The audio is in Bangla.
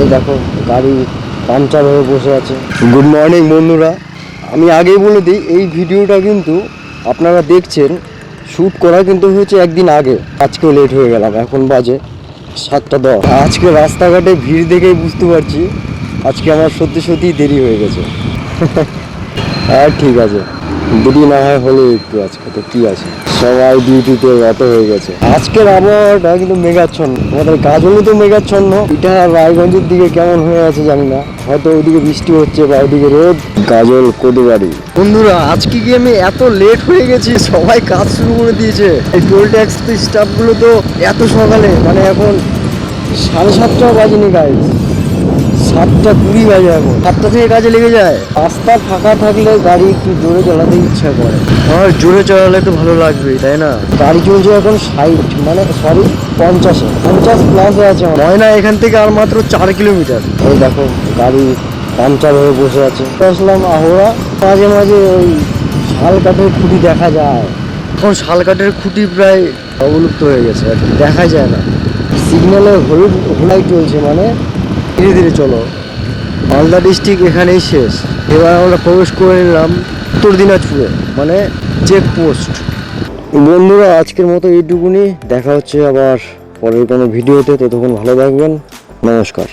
এই দেখো, গাড়ি পাংচার হয়ে বসে আছে। গুড মর্নিং বন্ধুরা। আমি আগেই বলে দিই, এই ভিডিওটা কিন্তু আপনারা দেখছেন শ্যুট করা কিন্তু হয়েছে একদিন আগে। আজকেও লেট হয়ে গেলাম, এখন বাজে সাতটা দশ। আজকে রাস্তাঘাটে ভিড় দেখেই বুঝতে পারছি, আজকে আমার সত্যি সত্যিই দেরি হয়ে গেছে। হ্যাঁ ঠিক আছে। দেরি না হয় হলো একটু আজকে, তো কি আছে? সবাই ডিউটিতে রত হয়ে গেছে। আজকের আবহাওয়াটা কিন্তু মেঘাচ্ছন্ন। আমাদের গাজলে তো মেঘাচ্ছন্ন। এটা রায়গঞ্জের দিকে কেমন হয়ে আছে জানি না। হয়তো ওইদিকে বৃষ্টি হচ্ছে বা ওইদিকে রোদ। গাজল কোদবাড়ি বন্ধুরা, আজকে কি আমি এত লেট হয়ে গেছি, সবাই কাজ শুরু করে দিয়েছে। এই টোল ট্যাক্স স্টাফগুলো তো এত সকালে মানে এখন সাড়ে সাতটাও বাজেনি গাইজ সাতটা কুড়ি বাজে এখন। সাতটা থেকে কাজে লেগে যায়? রাস্তা ফাঁকা থাকলে গাড়ি একটু জোরে চালাতে ইচ্ছা করে। আর জোরে চালালে তো ভালো লাগবেই তাই না? গাড়ি চলছে এখন ষাট মানে সরি পঞ্চাশে। পঞ্চাশ প্লাসে আছে আমার। ময়না এখান থেকে আর মাত্র চার কিলোমিটার। ওই দেখো গাড়ি পাংচার হয়ে বসে আছে। আসলাম আহোরা। মাঝে মাঝে ওই শাল কাঠের খুঁটি দেখা যায়। এখন শাল কাঠের খুঁটি প্রায় অবলুপ্ত হয়ে গেছে আর দেখা যায় না। সিগন্যালে হলুদ হোলাই চলছে মানে? ধীরে ধীরে চলো। মালদা ডিস্ট্রিক্ট এখানেই শেষ। এবার আমরা প্রবেশ করে নিলাম উত্তর দিনাজপুরে মানে চেকপোস্ট। বন্ধুরা, আজকের মতো এইটুকুনি। দেখা হচ্ছে আবার পরের কোনো ভিডিওতে। ততক্ষণ ভালো থাকবেন। নমস্কার।